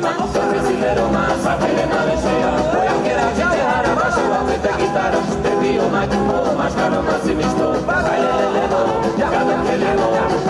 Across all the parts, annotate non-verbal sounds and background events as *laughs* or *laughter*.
próxima. Sonrisillero más, ágil no deseas. Voy a quedar sin dejar atrás su ambiente guitarra. Te pido más, más caro, más y de ya que.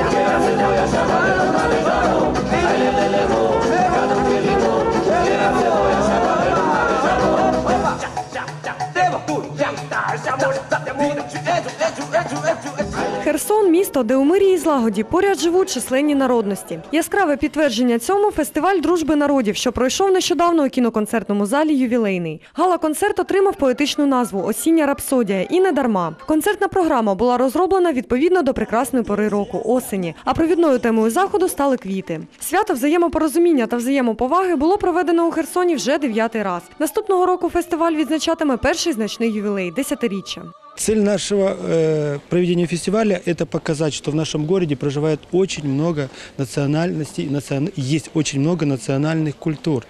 Херсон місто, де у мирі і злагоді поряд живуть численні народності. Яскраве підтвердження цьому фестиваль дружби народів, що пройшов нещодавно у кіноконцертному залі ювілейний. Гала-концерт отримав поетичну назву Осіння рапсодія і не дарма. Концертна програма була розроблена відповідно до прекрасної пори року осені. А провідною темою заходу стали квіти. Свято взаємопорозуміння та взаємоповаги було проведено у Херсоні вже дев'ятий раз. Наступного року фестиваль відзначатиме перший значний ювілей десятиріччя. Цель нашего э, проведения фестиваля – это показать, что в нашем городе проживает очень много национальностей, национ- есть очень много национальных культур,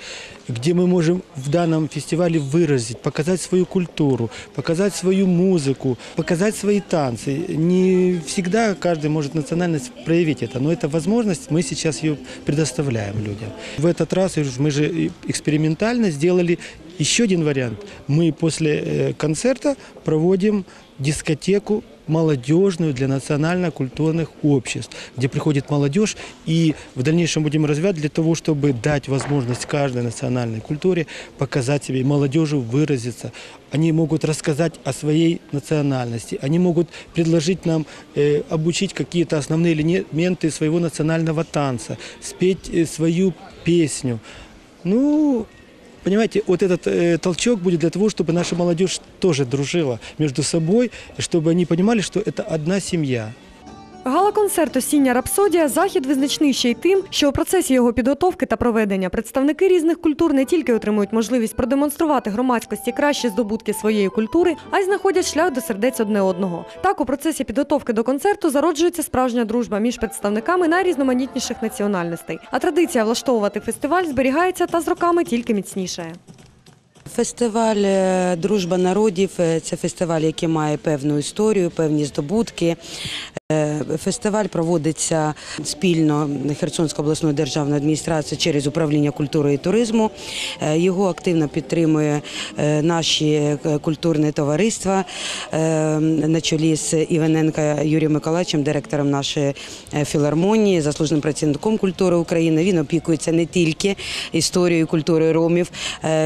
где мы можем в данном фестивале выразить, показать свою культуру, показать свою музыку, показать свои танцы. Не всегда каждый может национальность проявить это, но эта возможность мы сейчас ее предоставляем людям. В этот раз мы же экспериментально сделали еще один вариант. Мы после э, концерта проводим дискотеку молодежную для национально-культурных обществ, где приходит молодежь и в дальнейшем будем развивать для того, чтобы дать возможность каждой национальной культуре показать себе и молодежи выразиться. Они могут рассказать о своей национальности, они могут предложить нам э, обучить какие-то основные элементы своего национального танца, спеть э, свою песню. Ну, Понимаете, вот этот э, толчок будет для того, чтобы наша молодежь тоже дружила между собой, чтобы они понимали, что это одна семья. Гала-концерт Осіння рапсодія захід визначний ще й тим, що у процесі його підготовки та проведення представники різних культур не тільки отримують можливість продемонструвати громадськості кращі здобутки своєї культури, а й знаходять шлях до сердець одне одного. Так, у процесі підготовки до концерту зароджується справжня дружба між представниками найрізноманітніших національностей. А традиція влаштовувати фестиваль зберігається та з роками тільки міцнішає. Фестиваль е, Дружба народів е, це фестиваль, який має певну історію, певні здобутки. Е, Фестиваль проводиться спільно Херсонською обласною державною адміністрацією через управління культури і туризму. Е, Його активно підтримує е, наші культурні товариства на чолі з Іваненко Юрієм Миколаївичем, директором нашої філармонії, заслуженим працівником культури України. Він опікується не тільки історією культури ромів,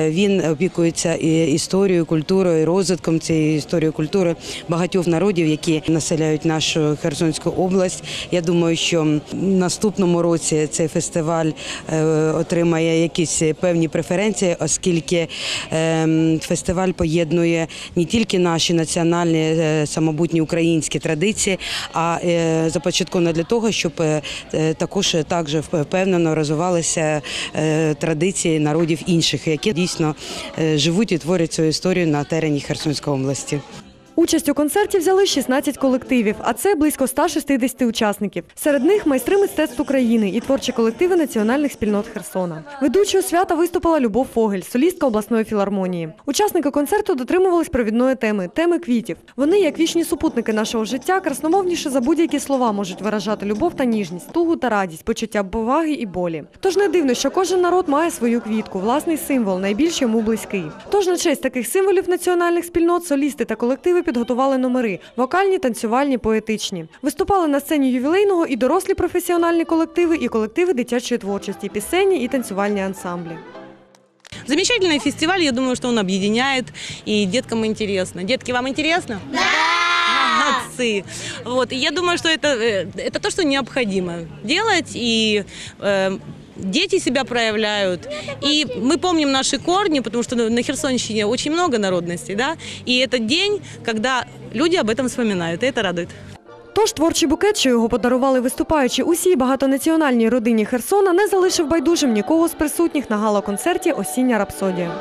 він опікується і історією, культурою, розвитком цієї історії культури багатьох народів, які населяють нашу Херсонську область. Я думаю, що в наступному році цей фестиваль е, отримає якісь певні преференції, оскільки е, фестиваль поєднує не тільки наші національні е, самобутні українські традиції, а е, започатковано для того, щоб також також впевнено розвивалися традиції народів інших, які дійсно живуть і творять свою історію на терені Херсонської області. Участь у концерті взяли 16 колективів, а це близько 160 учасників. Серед них майстри мистецтв України і творчі колективи національних спільнот Херсона. Ведучою свята виступила Любов Фогель, солістка обласної філармонії. Учасники концерту дотримувались провідної теми теми квітів. Вони, як вічні супутники нашого життя, красномовніше за будь-які слова можуть виражати любов та ніжність, тугу та радість, почуття поваги і болі. Тож не дивно, що кожен народ має свою квітку, власний символ, найбільш йому близький. Тож на честь таких символів національних спільнот солісти та колективи підготували номери вокальні, танцювальні, поетичні. Виступали на сцені ювілейного і дорослі професіональні колективи, і колективи дитячої творчості, пісенні і танцювальні ансамблі. Замечательный фестиваль, я думаю, что он объединяет, и деткам интересно. Детки, вам интересно? Да! *laughs* Молодцы! Вот, и я думаю, что это, э, это то, что необходимо делать, и э, дети себя проявляют. И мы помним наши корни, потому что на Херсонщине очень много народностей, да, и это день, когда люди об этом вспоминают, и это радует. Тож творчий букет, що його подарували виступаючи усій багатонаціональній родині Херсона, не залишив байдужим нікого з присутніх на гала-концерті Осіння рапсодія.